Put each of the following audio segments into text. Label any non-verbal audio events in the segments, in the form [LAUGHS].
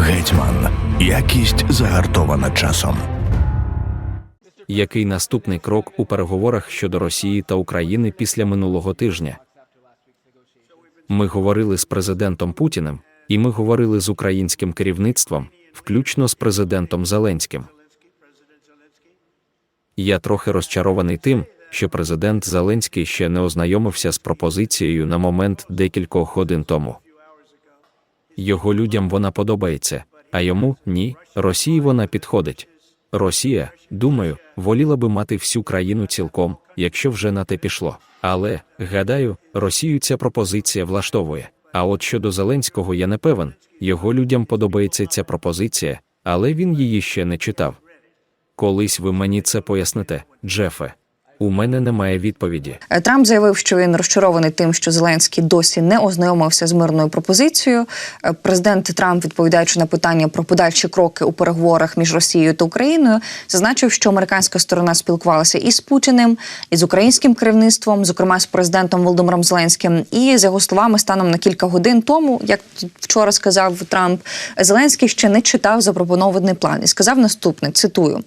Гетьман. Якість загартована часом. Який наступний крок у переговорах щодо Росії та України після минулого тижня? Ми говорили з президентом Путіним, і ми говорили з українським керівництвом, включно з президентом Зеленським. Я трохи розчарований тим, що президент Зеленський ще не ознайомився з пропозицією на момент декількох годин тому. Його людям вона подобається, а йому ні, Росії вона підходить. Росія, думаю, воліла би мати всю країну цілком, якщо вже на те пішло. Але, гадаю, Росію ця пропозиція влаштовує. А от щодо Зеленського я не певен, його людям подобається ця пропозиція, але він її ще не читав. Колись ви мені це поясните, Джефе. У мене немає відповіді. Е, Трамп заявив, що він розчарований тим, що Зеленський досі не ознайомився з мирною пропозицією. Е, Президент Трамп, відповідаючи на питання про подальші кроки у переговорах між Росією та Україною, зазначив, що американська сторона спілкувалася і з Путіним, і з українським керівництвом, зокрема з президентом Володимиром Зеленським. І за його словами, станом на кілька годин тому, як вчора сказав Трамп, Зеленський ще не читав запропонований план і сказав наступне: цитую.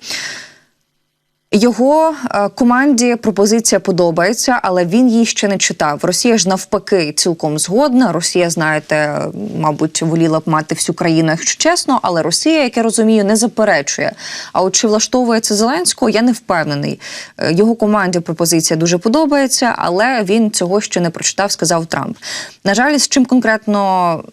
Його е, команді пропозиція подобається, але він її ще не читав. Росія ж навпаки цілком згодна. Росія, знаєте, мабуть, воліла б мати всю країну, якщо чесно. Але Росія, як я розумію, не заперечує. А от чи влаштовує це Зеленського, я не впевнений. Е, Його команді пропозиція дуже подобається, але він цього ще не прочитав, сказав Трамп. На жаль, з чим конкретно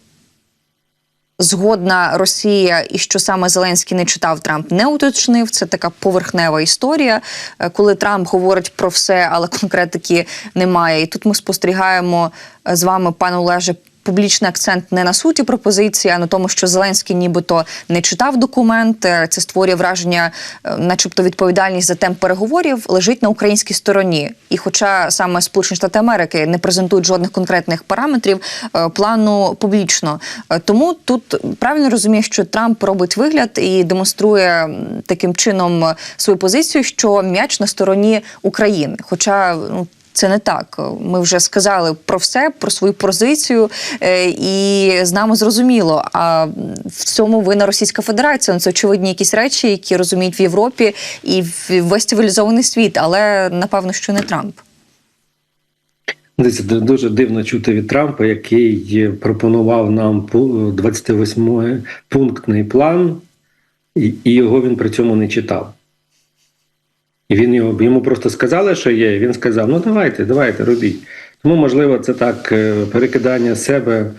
згодна Росія і що саме Зеленський не читав, Трамп не уточнив. Це така поверхнева історія, е, коли Трамп говорить про все, але конкретики немає. І тут ми спостерігаємо е, з вами, пане Олеже. Публічний акцент не на суті пропозиції, а на тому, що Зеленський нібито не читав документ. Е, Це створює враження, е, начебто відповідальність за темп переговорів лежить на українській стороні. І, хоча саме Сполучені Штати Америки не презентують жодних конкретних параметрів е, плану публічно, тому тут правильно розумію, що Трамп робить вигляд і демонструє таким чином свою позицію, що м'яч на стороні України. Хоча ну. Це не так. Ми вже сказали про все, про свою позицію, е, і з нами зрозуміло. А в цьому вина Російська Федерація. Ну, Це очевидні якісь речі, які розуміють в Європі і весь цивілізований світ, але напевно, що не Трамп. Дивіться, дуже дивно чути від Трампа, який пропонував нам пу- 28 пунктний план, і його він при цьому не читав. І він його йому просто сказали, що є. Він сказав: ну давайте, давайте, робіть. Тому, можливо, це так е, перекидання себе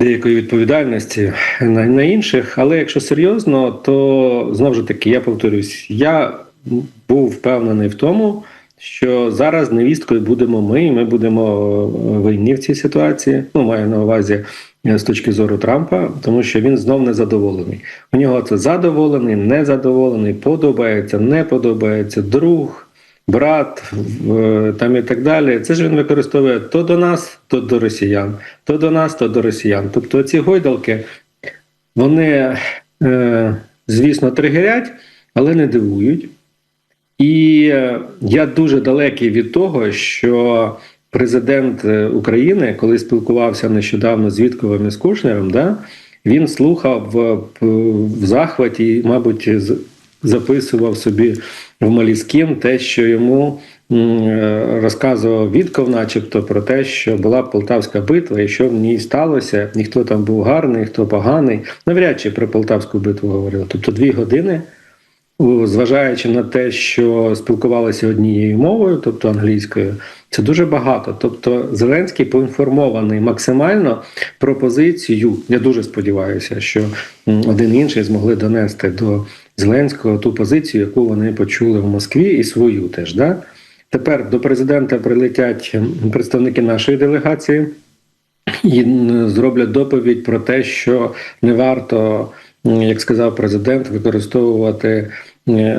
деякої відповідальності на, на інших. Але якщо серйозно, то знову ж таки, я повторюсь, я був впевнений в тому, що зараз невісткою будемо ми, і ми будемо е, винні в цій ситуації. Ну, маю на увазі з точки зору Трампа, тому що він знов незадоволений. У нього це задоволений, незадоволений, подобається, не подобається, друг, брат там і так далі. Це ж він використовує то до нас, то до росіян, то до нас, то до росіян. Тобто ці гойдалки, вони, е, звісно, тригерять, але не дивують. І е, я дуже далекий від того, що президент е, України, коли спілкувався нещодавно з Вітковим і з Кушнером, да, він слухав п- в захваті, мабуть, записував собі в Маліскін те, що йому е, розказував Вітков, начебто, про те, що була Полтавська битва і що в ній сталося. Ніхто там був гарний, хто поганий. Навряд чи про Полтавську битву говорили. Тобто дві години зважаючи на те, що спілкувалися однією мовою, тобто англійською, це дуже багато. Тобто Зеленський поінформований максимально про позицію. Я дуже сподіваюся, що один інший змогли донести до Зеленського ту позицію, яку вони почули в Москві, і свою теж. Да? Тепер до президента прилетять представники нашої делегації і зроблять доповідь про те, що не варто, як сказав президент, використовувати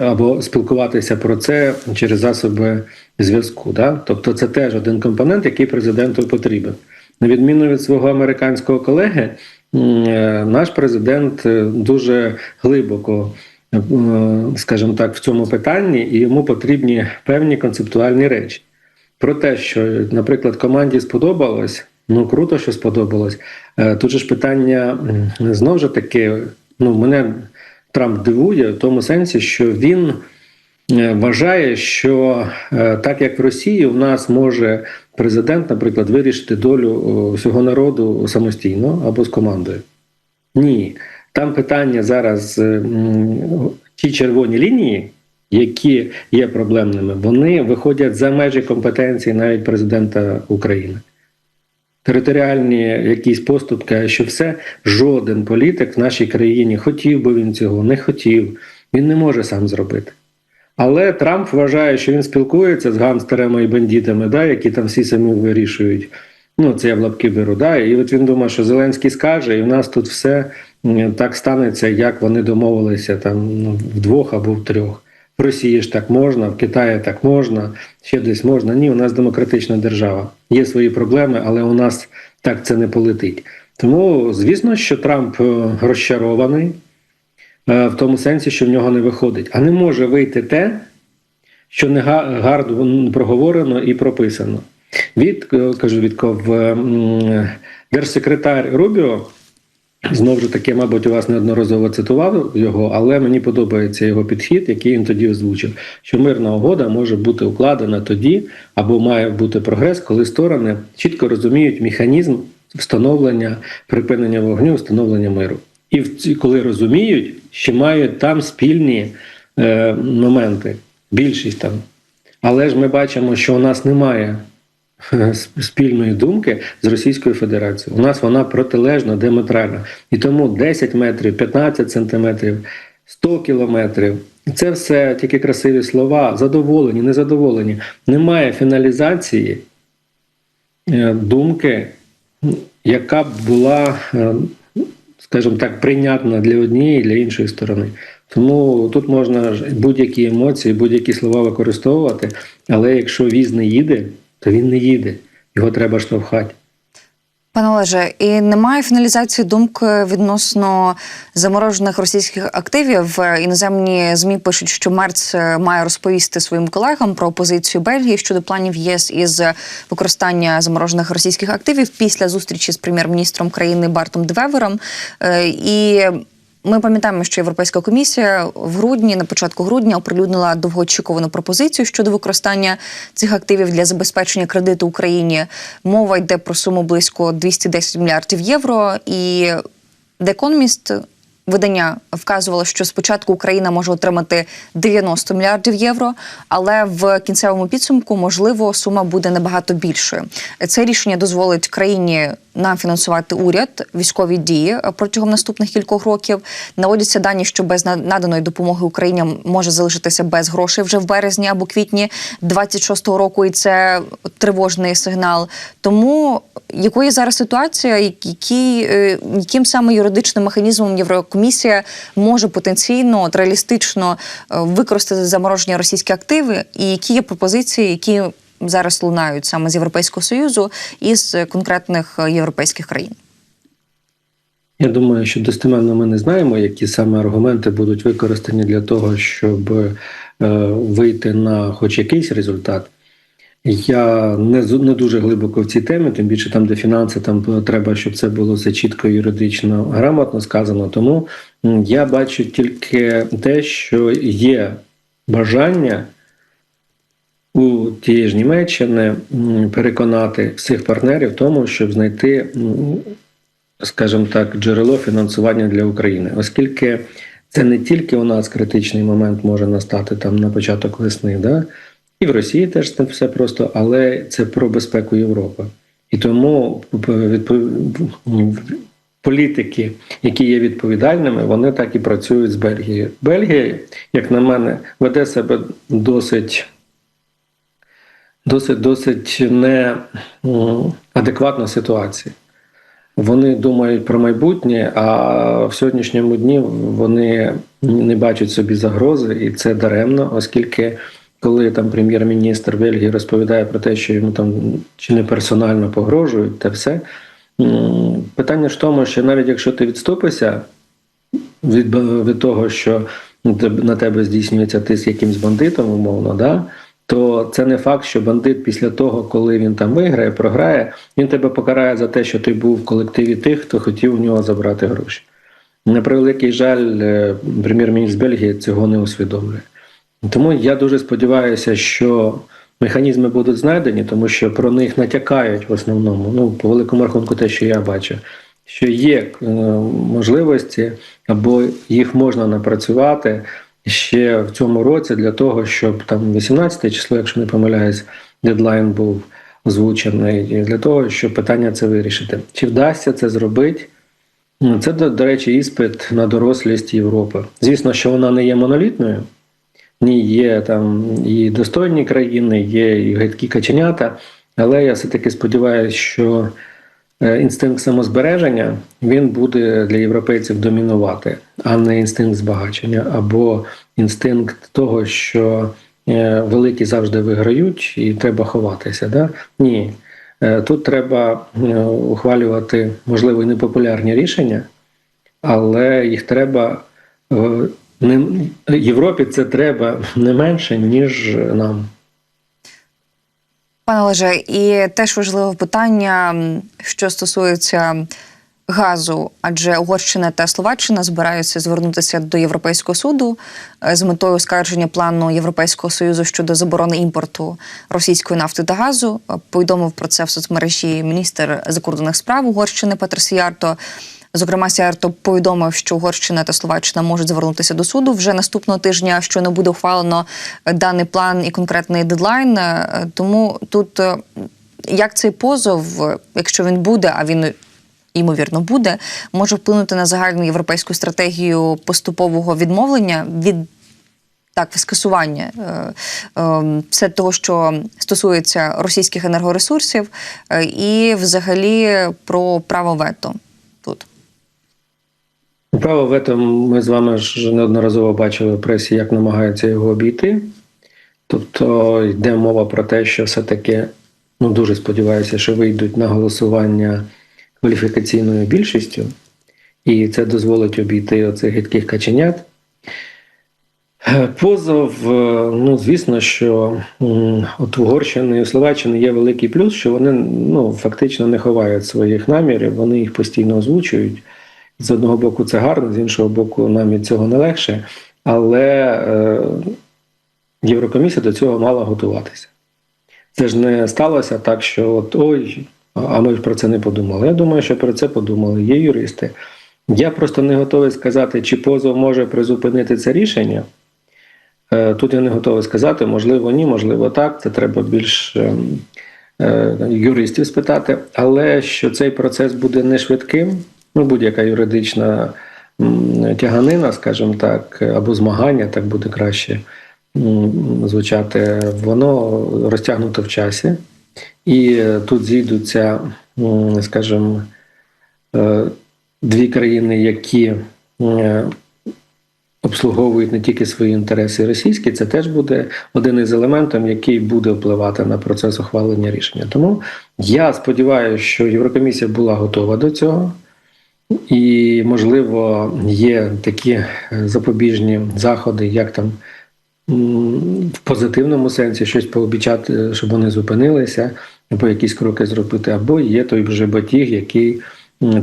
або спілкуватися про це через засоби зв'язку. Да? Тобто, це теж один компонент, який президенту потрібен. На відміну від свого американського колеги, е, наш президент е, дуже глибоко. е, Скажімо так, в цьому питанні, і йому потрібні певні концептуальні речі. Про те, що, наприклад, команді сподобалось, Ну круто, що сподобалось. Тут же ж питання знову ж таки, ну мене Трамп дивує в тому сенсі, що він е, вважає, що е, так як в Росії в нас може президент, наприклад, вирішити долю всього народу самостійно або з командою. Ні, там питання зараз е, ті червоні лінії, які є проблемними, вони виходять за межі компетенції навіть президента України. Територіальні якісь поступки, що все жоден політик в нашій країні хотів би він цього, не хотів, він не може сам зробити. Але Трамп вважає, що він спілкується з гангстерами і бандитами, да, які там всі самі вирішують. Ну, це я в лапки беру. Да? І от він думає, що Зеленський скаже, і в нас тут все так станеться, як вони домовилися там ну, вдвох або в трьох. В Росії ж так можна, в Китаї так можна, ще десь можна. Ні, у нас демократична держава. Є свої проблеми, але у нас так це не полетить. Тому, звісно, що Трамп е, розчарований е, в тому сенсі, що в нього не виходить. А не може вийти те, що не га- гарно проговорено і прописано. Від е, кажу, Вітков, е, м, держсекретар Рубіо. Знову ж таки, мабуть, у вас неодноразово цитував його, але мені подобається його підхід, який він тоді озвучив, що мирна угода може бути укладена тоді, або має бути прогрес, коли сторони чітко розуміють механізм встановлення припинення вогню, встановлення миру. І коли розуміють, що мають там спільні е, моменти, більшість там. Але ж ми бачимо, що у нас немає [LAUGHS] спільної думки з Російською Федерацією. У нас вона протилежна, диаметральна. І тому 10 метрів, 15 сантиметрів, 100 кілометрів. Це все тільки красиві слова, задоволені, незадоволені. Немає фіналізації е, думки, яка б була, е, скажімо так, прийнятна для однієї і для іншої сторони. Тому тут можна будь-які емоції, будь-які слова використовувати, але якщо віз не їде, то він не їде. Його треба штовхати. Пане Олеже, і немає фіналізації думки відносно заморожених російських активів. Іноземні змі пишуть, що Мерц е, має розповісти своїм колегам про позицію Бельгії щодо планів ЄС із використання заморожених російських активів після зустрічі з прем'єр-міністром країни Бартом Двевером. Е, І ми пам'ятаємо, що Європейська комісія в грудні, на початку грудня, оприлюднила довгоочікувану пропозицію щодо використання цих активів для забезпечення кредиту Україні. Мова йде про суму близько 210 мільярдів євро. І The Economist видання вказувало, що спочатку Україна може отримати 90 мільярдів євро, але в кінцевому підсумку можливо сума буде набагато більшою. Це рішення дозволить країні нам фінансувати уряд, військові дії протягом наступних кількох років. Наводяться дані, що без на- наданої допомоги Україні може залишитися без грошей вже в березні або квітні 26-го року, і це тривожний сигнал. Тому якою зараз ситуація, які, е, яким саме юридичним механізмом Єврокомісія може потенційно от, реалістично е, використати заморожені російські активи, і які є пропозиції, які зараз лунають саме з Європейського союзу і з конкретних е, європейських країн? Я думаю, що достеменно ми не знаємо, які саме аргументи будуть використані для того, щоб е, вийти на хоч якийсь результат. Я не не дуже глибоко в цій темі, тим більше там, де фінанси, там треба, щоб це було все чітко юридично грамотно сказано. Тому я бачу тільки те, що є бажання у тієї ж Німеччини переконати всіх партнерів в тому, щоб знайти, скажімо так, джерело фінансування для України, оскільки це не тільки у нас критичний момент може настати там на початок весни, да? і в Росії теж це все просто, але це про безпеку Європи. І тому політики, які є відповідальними, вони так і працюють з Бельгією. Бельгія, як на мене, веде себе досить досить досить неадекватна ситуація. Вони думають про майбутнє, а в сьогоднішньому дні вони не бачать собі загрози, і це даремно, оскільки коли там прем'єр-міністр Бельгії розповідає про те, що йому там чи не персонально погрожують, та все. Питання ж в тому, що навіть якщо ти відступишся від, від того, що на тебе здійснюється тиск якимсь бандитом, умовно, да, то це не факт, що бандит після того, коли він там виграє, програє, він тебе покарає за те, що ти був в колективі тих, хто хотів у нього забрати гроші. На превеликий жаль, е, прем'єр-міністр Бельгії цього не усвідомлює. Тому я дуже сподіваюся, що механізми будуть знайдені, тому що про них натякають в основному. Ну, по великому рахунку, те, що я бачу, що є е, можливості або їх можна напрацювати ще в цьому році для того, щоб там 18 число, якщо не помиляюсь, дедлайн був озвучений, для того, щоб питання це вирішити. Чи вдасться це зробити? Ну, Це, до, речі, іспит на дорослість Європи. Звісно, що вона не є монолітною. Ні, є там і достойні країни, є і гидкі каченята, але я все-таки сподіваюся, що інстинкт самозбереження він буде для європейців домінувати, а не інстинкт збагачення або інстинкт того, що е, великі завжди виграють і треба ховатися. Да? Ні. Е, Тут треба е, ухвалювати, можливо, і непопулярні рішення, але їх треба е, не Європі це треба не менше, ніж нам. Пане Олеже, і теж важливе питання, що стосується газу, адже Угорщина та Словаччина збираються звернутися до Європейського суду е, з метою оскарження плану Європейського союзу щодо заборони імпорту російської нафти та газу. Е, Повідомив про це в соцмережі міністр закордонних справ Угорщини Петр Сіярто. Зокрема, Сіарто повідомив, що Угорщина та Словаччина можуть звернутися до суду вже наступного тижня, що не буде ухвалено е, даний план і конкретний дедлайн. Е, Тому тут е, як цей позов, якщо він буде, а він ймовірно буде, може вплинути на загальну європейську стратегію поступового відмовлення від. Так, скасування все того, що стосується російських енергоресурсів, і взагалі про право вето. Право вето ми з вами ж неодноразово бачили в пресі, як намагаються його обійти. Тобто йде мова про те, що все-таки ну дуже сподіваюся, що вийдуть на голосування кваліфікаційною більшістю, і це дозволить обійти оцих гидких каченят. Позов, ну звісно, що от в Угорщини і у Словаччини є великий плюс, що вони ну, фактично не ховають своїх намірів, вони їх постійно озвучують. З одного боку, це гарно, з іншого боку, нам від цього не легше. Але е, Єврокомісія до цього мала готуватися. Це ж не сталося так, що от ой, а ми ж про це не подумали. Я думаю, що про це подумали. Є юристи. Я просто не готовий сказати, чи позов може призупинити це рішення. Е, Тут я не готовий сказати, можливо, ні, можливо, так. Це треба більш е, е, юристів спитати. Але що цей процес буде не швидким, ну будь-яка юридична тяганина, скажімо так, або змагання, так буде краще звучати, воно розтягнуто в часі. І тут зійдуться, скажімо, е, дві країни, які обслуговують не тільки свої інтереси російські, це теж буде один із елементів, який буде впливати на процес ухвалення рішення. Тому я сподіваюся, що Єврокомісія була готова до цього. І, можливо, є такі е, запобіжні заходи, як там в позитивному сенсі щось пообіцяти, щоб вони зупинилися, або якісь кроки зробити, або є той вже батіг, який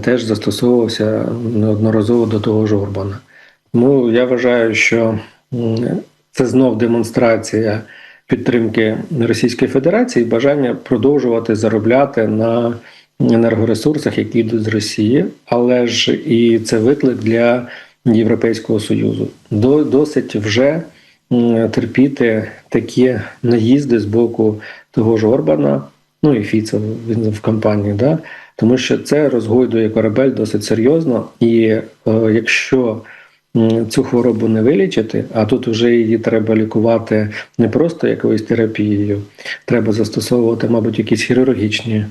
теж застосовувався неодноразово до того ж Орбана. Тому я вважаю, що це знов демонстрація підтримки Російської Федерації, і бажання продовжувати заробляти на енергоресурсах, які йдуть з Росії, але ж і це виклик для Європейського Союзу. До- Досить вже терпіти такі наїзди з боку того ж Орбана, ну і Фіца він в кампанії, да? тому що це розгойдує корабель досить серйозно. І е, якщо цю хворобу не вилічити, а тут вже її треба лікувати не просто якоюсь терапією, треба застосовувати, мабуть, якісь хірургічні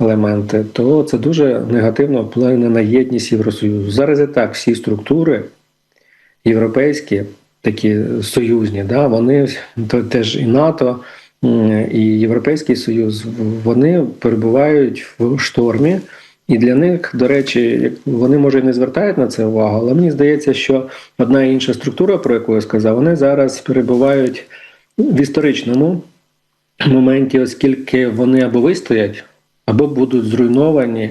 елементи, то це дуже негативно вплине на єдність Євросоюзу. Зараз і так всі структури європейські, такі союзні, да, вони то теж і НАТО, і Європейський Союз, вони перебувають в штормі. І для них, до речі, вони може і не звертають на це увагу, але мені здається, що одна і інша структура, про яку я сказав, вони зараз перебувають в історичному моменті, оскільки вони або вистоять, або будуть зруйновані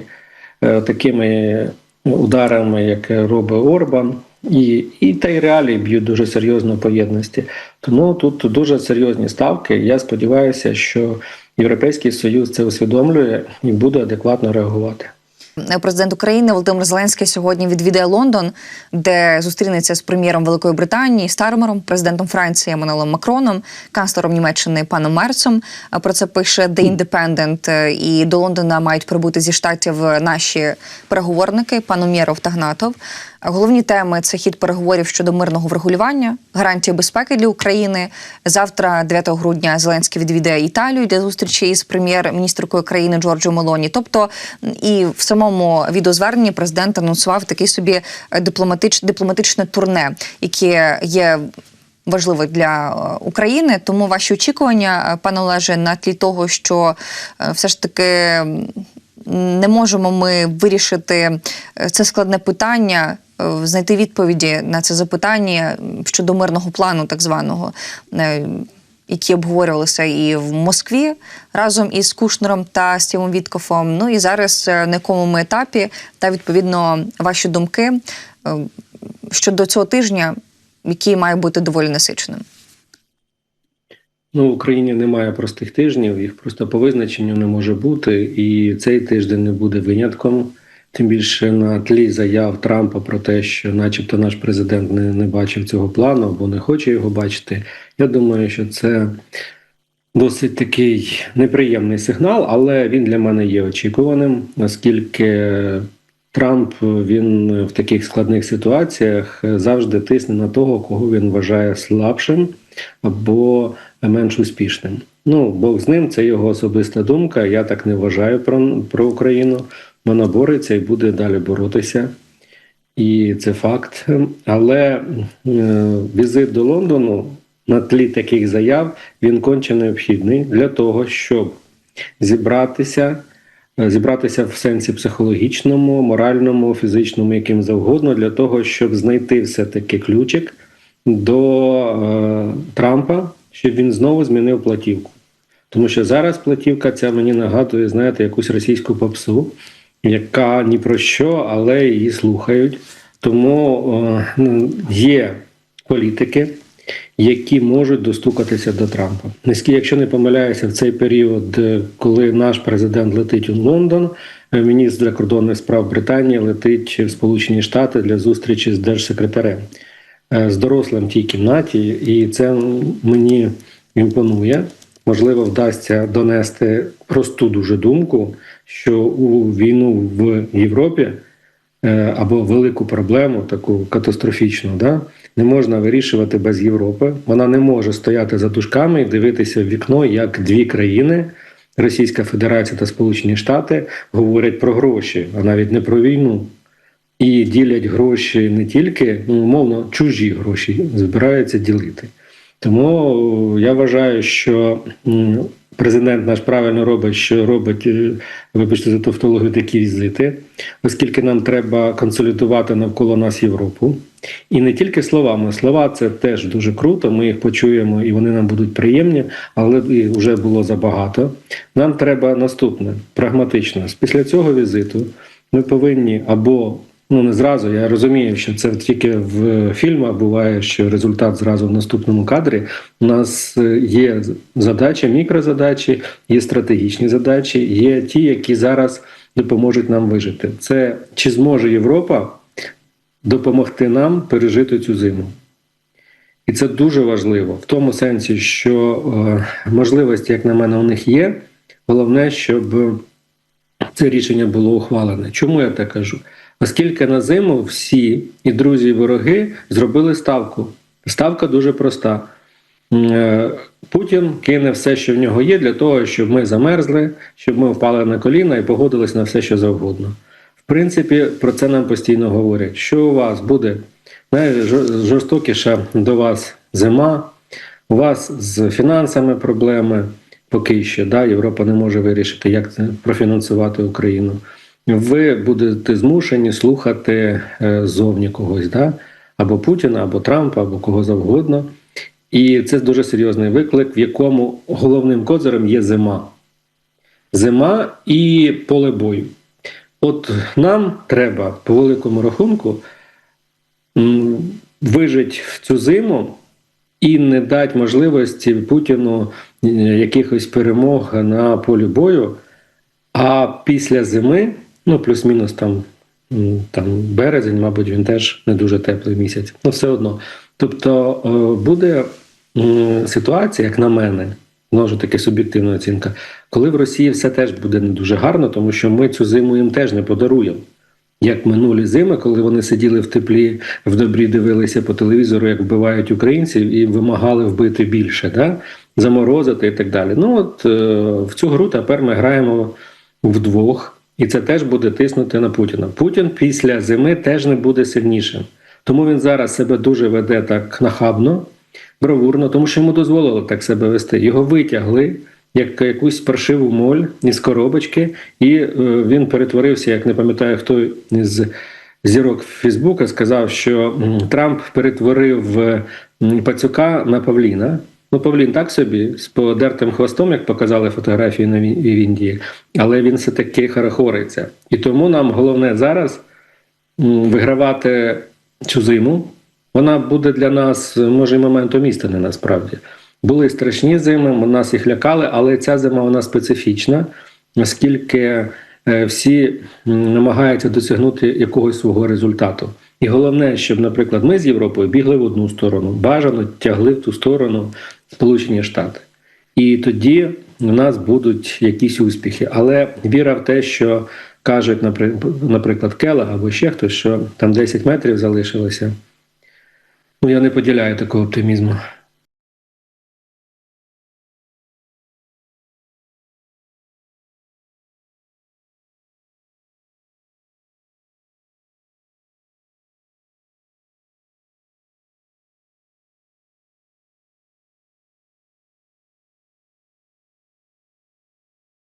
е, такими ударами, як робить Орбан. І, і та й реалії б'ють дуже серйозно по єдності. Тому тут дуже серйозні ставки. Я сподіваюся, що Європейський Союз це усвідомлює і буде адекватно реагувати. Президент України Володимир Зеленський сьогодні відвідає Лондон, де зустрінеться з прем'єром Великої Британії Стармером, президентом Франції Еммануелем Макроном, канцлером Німеччини паном Мерцом. А Про це пише The Independent. І до Лондона мають прибути зі штатів наші переговорники пан Умєров та Гнатов. Головні теми це хід переговорів щодо мирного врегулювання, гарантії безпеки для України. Завтра, 9 грудня, Зеленський відвідає Італію для зустрічі із прем'єр-міністркою країни Джорджо Мелоні. Тобто, і в самому відеозверненні президент анонсував такий собі дипломатич, дипломатичне турне, яке є. Важливо для е, України, тому ваші очікування, е, пане Олеже, на тлі того, що е, все ж таки не можемо ми вирішити е, це складне питання, е, знайти відповіді на це запитання щодо мирного плану, так званого, е, які обговорювалися і в Москві разом із Кушнером та Стівом Віткофом. Ну і зараз е, на якому ми етапі, та відповідно ваші думки е, щодо цього тижня, який має бути доволі насиченим. Ну, в Україні немає простих тижнів, їх просто по визначенню не може бути, і цей тиждень не буде винятком. Тим більше на тлі заяв Трампа про те, що, начебто, наш президент не, не бачив цього плану або не хоче його бачити. Я думаю, що це досить такий неприємний сигнал, але він для мене є очікуваним, оскільки Трамп він в таких складних ситуаціях завжди тисне на того, кого він вважає слабшим або менш успішним. Ну, Бог з ним, це його особиста думка. Я так не вважаю про, про Україну. Вона бореться і буде далі боротися. І це факт. Але е, візит до Лондону на тлі таких заяв він конче необхідний для того, щоб зібратися, е, зібратися в сенсі психологічному, моральному, фізичному, яким завгодно, для того, щоб знайти все-таки ключик до е, Трампа, щоб він знову змінив платівку. Тому що зараз платівка ця мені нагадує, знаєте, якусь російську попсу, яка ні про що, але її слухають. Тому е, є політики, які можуть достукатися до Трампа. Низькі, якщо не помиляюся, в цей період, е, коли наш президент летить у Лондон, е, міністр закордонних справ Британії летить в Сполучені Штати для зустрічі з держсекретарем з дорослим в тій кімнаті, і це мені імпонує. Можливо, вдасться донести просту дуже думку, що у війну в Європі е, або велику проблему, таку катастрофічну, да, не можна вирішувати без Європи. Вона не може стояти за дужками і дивитися в вікно, як дві країни. Російська Федерація та Сполучені Штати говорять про гроші, а навіть не про війну. І ділять гроші не тільки, ну, умовно, чужі гроші збираються ділити. Тому я вважаю, що президент наш правильно робить, що робить, е, вибачте за тавтологію, такі візити, оскільки нам треба консолідувати навколо нас Європу. І не тільки словами. Слова це теж дуже круто. Ми їх почуємо і вони нам будуть приємні, але вже було забагато. Нам треба наступне прагматично. Після цього візиту ми повинні або Ну не зразу. Я розумію, що це тільки в фільмах буває, що результат зразу в наступному кадрі. У нас е, є задачі, мікрозадачі, є стратегічні задачі, є ті, які зараз допоможуть нам вижити. Це чи зможе Європа допомогти нам пережити цю зиму? І це дуже важливо в тому сенсі, що е, можливості, як на мене, у них є. Головне, щоб це рішення було ухвалене. Чому я так кажу? Оскільки на зиму всі і друзі, і вороги зробили ставку. Ставка дуже проста. Е, Путін кине все, що в нього є, для того, щоб ми замерзли, щоб ми впали на коліна і погодились на все, що завгодно. В принципі, про це нам постійно говорять. Що у вас буде знаєте, жорстокіша до вас зима, у вас з фінансами проблеми поки що. Да, Європа не може вирішити, як це профінансувати Україну ви будете змушені слухати зовні когось, да? або Путіна, або Трампа, або кого завгодно. І це дуже серйозний виклик, в якому головним козирем є зима. Зима і поле бою. От нам треба по великому рахунку вижити в цю зиму і не дати можливості Путіну е, якихось перемог на полі бою. А після зими, ну плюс-мінус там, там березень, мабуть, він теж не дуже теплий місяць. Ну, все одно. Тобто е, буде ситуація, як на мене, знову ж таки суб'єктивна оцінка, коли в Росії все теж буде не дуже гарно, тому що ми цю зиму їм теж не подаруємо. Як минулі зими, коли вони сиділи в теплі, в добрі дивилися по телевізору, як вбивають українців, і вимагали вбити більше, да? заморозити і так далі. Ну от е, в цю гру тепер ми граємо вдвох, і це теж буде тиснути на Путіна. Путін після зими теж не буде сильнішим. Тому він зараз себе дуже веде так нахабно, бравурно, тому що йому дозволили так себе вести. Його витягли як якусь паршиву моль із коробочки, і е, він перетворився, як не пам'ятаю, хто із зірок Фейсбука сказав, що Трамп перетворив пацюка на Павліна. Ну, Павлін так собі, з подертим хвостом, як показали фотографії на в Індії, але він все таки харахориться. І тому нам головне зараз вигравати цю зиму. Вона буде для нас, може, і моментом істини насправді. Були страшні зими, нас їх лякали, але ця зима вона специфічна, оскільки е, всі намагаються досягнути якогось свого результату. І головне, щоб, наприклад, ми з Європою бігли в одну сторону, бажано тягли в ту сторону Сполучені Штати. І тоді у нас будуть якісь успіхи. Але віра в те, що кажуть, напри- наприклад, Келлог або ще хтось, що там 10 метрів залишилося. Ну, я не поділяю такого оптимізму.